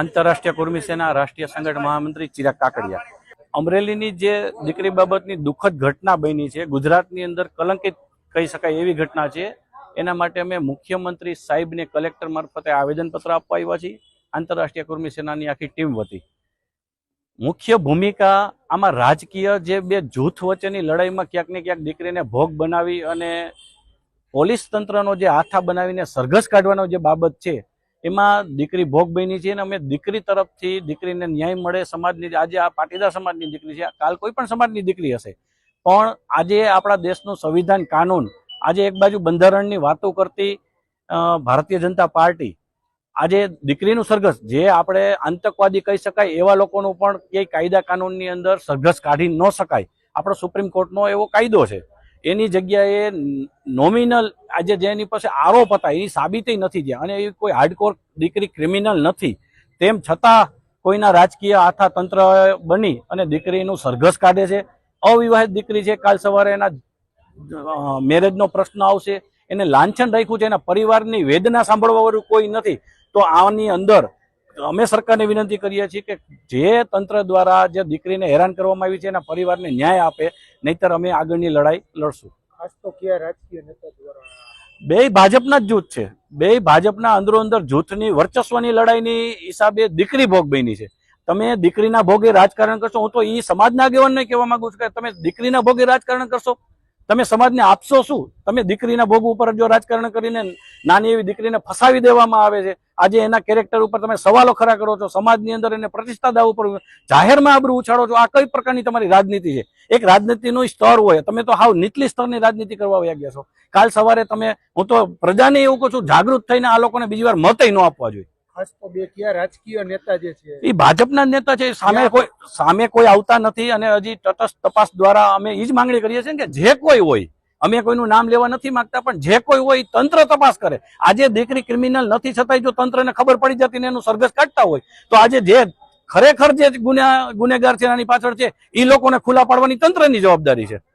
આંતરરાષ્ટ્રીય કુર્મી સેના રાષ્ટ્રીય સંગઠન મહામંત્રી ચિરાગ કાકડિયા. અમરેલીની જે દીકરી બાબતની દુઃખદ ઘટના બની છે, ગુજરાતની અંદર કલંકિત કહી શકાય એવી ઘટના છે. એના માટે અમે મુખ્યમંત્રી સાહેબને કલેક્ટર મારફતે આવેદનપત્ર આપવા આવ્યા છીએ. આંતરરાષ્ટ્રીય કુર્મી સેનાની આખી ટીમ વતી. મુખ્ય ભૂમિકા આમાં રાજકીય જે બે જૂથ વચ્ચેની લડાઈમાં ક્યાંક ને ક્યાંક દીકરીને ભોગ બનાવી અને પોલીસ તંત્રનો જે આથા બનાવીને સરઘસ કાઢવાનો જે બાબત છે એમાં દીકરી ભોગ બની છે અને અમે દીકરી તરફથી દીકરીને ન્યાય મળે, સમાજની આજે આ પાટીદાર સમાજની દીકરી છે, કાલ કોઈ પણ સમાજની દીકરી હશે, પણ આજે આપણા દેશનું સંવિધાન કાનૂન, આજે એક બાજુ બંધારણની વાતો કરતી ભારતીય જનતા પાર્ટી, આજે દીકરીનું સરઘસ, જે આપણે આતંકવાદી કહી શકાય, એવા લોકોનું પણ ક્યાંય કાયદા કાનૂનની અંદર સરઘસ કાઢી ન શકાય. આપણો સુપ્રીમ કોર્ટનો એવો કાયદો છે. એની જગ્યાએ નોમિનલ આજે જેની પાસે આરોપ હતા, એની સાબિતી નથી થયા. અને એ કોઈ હાર્ડકોર દીકરી ક્રિમિનલ નથી. તેમ છતાં કોઈના રાજકીય આથા તંત્ર બની અને દીકરીનું સરઘસ કાઢે છે. અવિવાહિત દીકરી છે, કાલ સવારે એના મેરેજનો પ્રશ્ન આવશે. એને લાંછન રાખ્યું છે, એના પરિવારની વેદના સાંભળવા વાળું કોઈ નથી. તો આની અંદર અમે સરકારને વિનંતી કરીએ છીએ કે જે તંત્ર દ્વારા જે દીકરીને હેરાન કરવામાં આવી છે એના પરિવારને ન્યાય આપે નહીતર અમે આગળની લડાઈ લડશું. ખાસ તો કયા રાજકીય નેતા દ્વારા? બે ભાજપના જ જૂથ છે. બે ભાજપના અંદરો અંદર જૂથની વર્ચસ્વની લડાઈની હિસાબે દીકરી ભોગ બની છે. તમે દીકરીના ભોગે રાજકારણ કરશો હું તો એ સમાજના આગેવાનને કહેવા માંગુ છું કે તમે દીકરીના ભોગે રાજકારણ કરશો. તમે સમાજને આપશો શું? તમે દીકરીના ભોગ ઉપર જો રાજકારણ કરીને નાની એવી દીકરીને ફસાવી દેવામાં આવે છે આજે એના કેરેક્ટર ઉપર તમે સવાલો ખરા કરો છો સમાજની અંદર એને પ્રતિષ્ઠા દાવ ઉપર જાહેરમાં આબરૂ ઉછાળો છો આ કઈ પ્રકારની તમારી રાજનીતિ છે? એક રાજનીતિનું સ્તર હોય તમે તો હાવ નીચલી સ્તરની રાજનીતિ કરવા વ્યાગ્યા છો. કાલ સવારે તમે હું તો પ્રજાને એવું કહું છું જાગૃત થઈને આ લોકોને બીજી વાર મતય ન આપવા જોઈએ. ખાસ તો બે કયા રાજકીય નેતા જે છે. એ ભાજપના નેતા છે સામે કોઈ સામે કોઈ આવતા નથી અને હજી તટસ્થ તપાસ દ્વારા અમે એ જ માંગણી કરીએ છીએ કે જે કોઈ હોય અમે કોઈનું નામ લેવા નથી માંગતા, પણ જે કોઈ હોય તંત્ર તપાસ કરે. આજે દીકરી ક્રિમિનલ નથી છતાંય જો તંત્રને ખબર પડી જતી ને એનું સરઘસ કાઢતા હોય, તો આજે જે ખરેખર જે ગુના ગુનેગાર છે એની પાછળ છે એ લોકોને ખુલ્લા પાડવાની તંત્રની જવાબદારી છે.